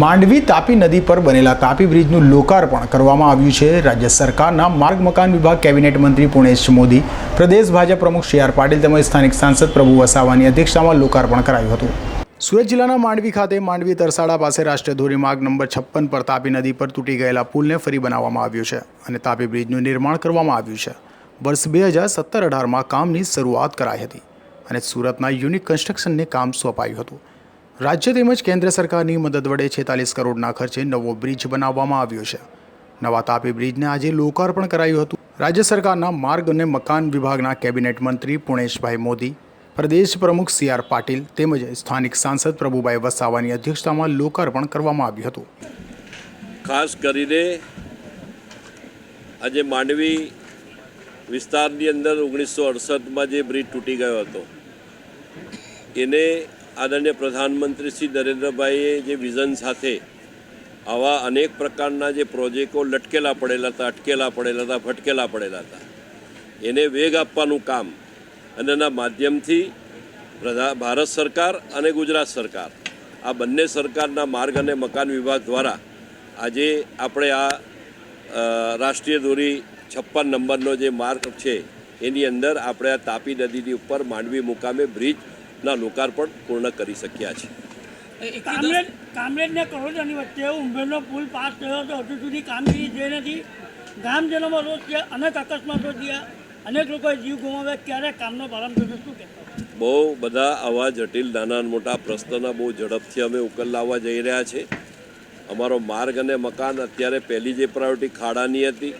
માંડવી તાપી નદી પર બનેલા તાપી બ્રિજનું લોકાર્પણ કરવામાં આવ્યું છે. રાજ્ય સરકારના માર્ગ મકાન વિભાગ કેબિનેટ મંત્રી પુણેશ મોદી, પ્રદેશ ભાજપ પ્રમુખ સી આર પાટીલ તેમજ સ્થાનિક સાંસદ પ્રભુ વસાવાની અધ્યક્ષતામાં લોકાર્પણ કરાયું હતું. સુરત જિલ્લાના માંડવી ખાતે માંડવી તરસાડા પાસે રાષ્ટ્રીય ધોરીમાર્ગ નંબર છપ્પન પર તાપી નદી પર તૂટી ગયેલા પુલને ફરી બનાવવામાં આવ્યું છે અને તાપી બ્રિજનું નિર્માણ કરવામાં આવ્યું છે. વર્ષ બે હજાર સત્તર અઢારમાં કામની શરૂઆત કરાઈ હતી અને સુરતના યુનિક કન્સ્ટ્રક્શનને કામ સોંપાયું હતું. રાજ્ય તેમજ કેન્દ્ર સરકારની મદદ વડે છેતાલીસ કરોડના ખર્ચે નવો બ્રિજ બનાવવામાં આવ્યો છે. નવા તાપી બ્રિજને આજે લોકાર્પણ કરાયું હતું. રાજ્ય સરકારના માર્ગ અને મકાન વિભાગના કેબિનેટ મંત્રી પુણેશભાઈ મોદી, પ્રદેશ પ્રમુખ સી આર પાટીલ તેમજ સ્થાનિક સાંસદ પ્રભુભાઈ વસાવાની અધ્યક્ષતામાં લોકાર્પણ કરવામાં આવ્યું હતું. ખાસ કરીને આજે માંડવી વિસ્તારની અંદર ઓગણીસો અડસઠમાં જે બ્રિજ તૂટી ગયો હતો, એને આદરણીય પ્રધાનમંત્રી શ્રી નરેન્દ્રભાઈએ જે વિઝન સાથે આવા અનેક પ્રકારના જે પ્રોજેક્ટો લટકેલા પડેલા હતા, અટકેલા પડેલા હતા, ભટકેલા પડેલા હતા, એને વેગ આપવાનું કામ અને એના માધ્યમથી ભારત સરકાર અને ગુજરાત સરકાર, આ બંને સરકારના માર્ગ અને મકાન વિભાગ દ્વારા આજે આપણે આ રાષ્ટ્રીય દોરી છપ્પન નંબરનો જે માર્ગ છે, એની અંદર આપણે આ તાપી નદીની ઉપર માંડવી મુકામે બ્રિજના લોકાર્પણ પૂર્ણ કરી શક્યા છે. કામરેજ કામરેજ ને કરોડની વચ્ચે ઉંબેરનો પુલ પાસ થયો હતો હજુ સુધી કામગીરી જે નથી. ગામજનોમાં રોજ છે અનેક અકસ્માતો થયા અનેક લોકોએ જીવ ગુમાવ્યા. ક્યારે કામનો પ્રારંભ થયો શું કહેશો? બહુ બધા આવા જટિલ નાના મોટા પ્રશ્નના બહુ ઝડપથી અમે ઉકેલ લાવવા જઈ રહ્યા છે. અમારો માર્ગ અને મકાન અત્યારે પહેલી જે પ્રાયોરિટી ખાડાની હતી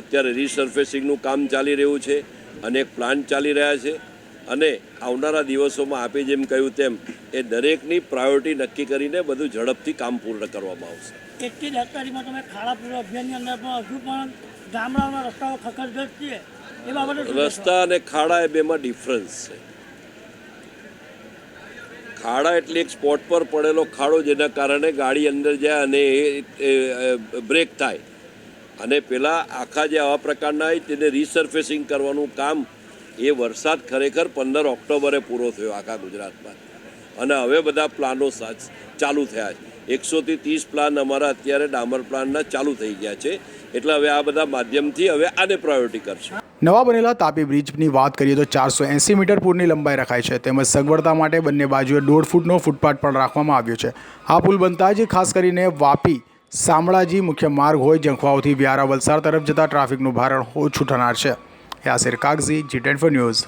અત્યારે રીસર્ફેસિંગનું કામ ચાલી રહ્યું છે અનેક પ્લાન્ટ ચાલી રહ્યા છે. અને આવનારા દિવસોમાં આપે જેમ કહ્યું તેમ એ દરેકની પ્રાયોરિટી નક્કી કરીને બધું ઝડપથી કામ પૂર્ણ કરવામાં આવશે. એકથી જ તારીખમાં તમે ખાડા પૂર્વ અભિયાનની અંદર પણ હજુ પણ ગામડાઓના રસ્તાઓ ખખડગત છે. એ બાબતે રસ્તા અને ખાડા એ બેમાં ડિફરન્સ છે. ખાડા એટલે એક સ્પોટ પર પડેલો ખાડો જેના કારણે ગાડી અંદર જાય અને એ બ્રેક થાય. અને પેલા આખા જે આવા પ્રકારના હોય તેને રિસર્ફેસિંગ કરવાનું કામ એ વરસાદ ખરેખર પંદર ઓક્ટોબરે પૂરો થયો આખા ગુજરાતમાં. અને હવે બધા પ્લાનો ચાલુ થયા છે. એકસોથી ત્રીસ પ્લાન અમારા અત્યારે ડામર પ્લાનના ચાલુ થઈ ગયા છે. એટલે હવે આ બધા માધ્યમથી હવે આને પ્રાયોરિટી કરશે. નવા બનેલા તાપી બ્રિજની વાત કરીએ તો ચારસો એંસી મીટર પૂરની લંબાઈ રખાય છે. તેમજ સગવડતા માટે બંને બાજુએ દોઢ ફૂટનો ફૂટપાથ પણ રાખવામાં આવ્યો છે. આ પુલ બનતા જ ખાસ કરીને વાપી, શામળાજી મુખ્ય માર્ગ હોય જંખવાઓથી વ્યારા વલસાડ તરફ જતા ટ્રાફિકનું ભારણ ઓછું થનાર છે. Yasir Kagzi G twenty news